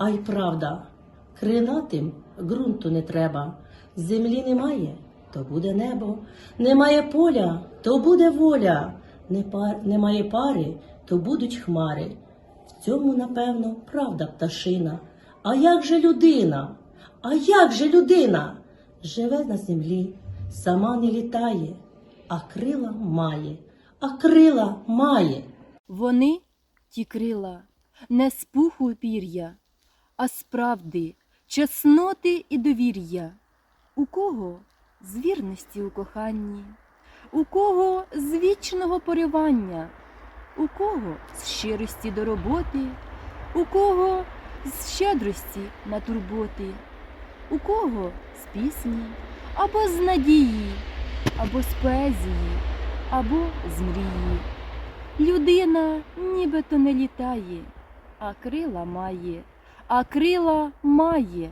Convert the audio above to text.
А й правда, кринатим ґрунту не треба. Землі немає, то буде небо. Немає поля, то буде воля. Немає пари, то будуть хмари. В цьому, напевно, правда пташина. А як же людина? А як же людина? Живе на землі, сама не літає, а крила має, а крила має. Вони, ті крила, не з пуху пір'я, а з правди, чесноти і довір'я. У кого з вірності у коханні, у кого з вічного поривання, у кого з щирості до роботи, у кого з щедрості на турботи, у кого з пісні, або з надії, або з поезії, або з мрії. Людина нібито не літає, а крила має, а крила має.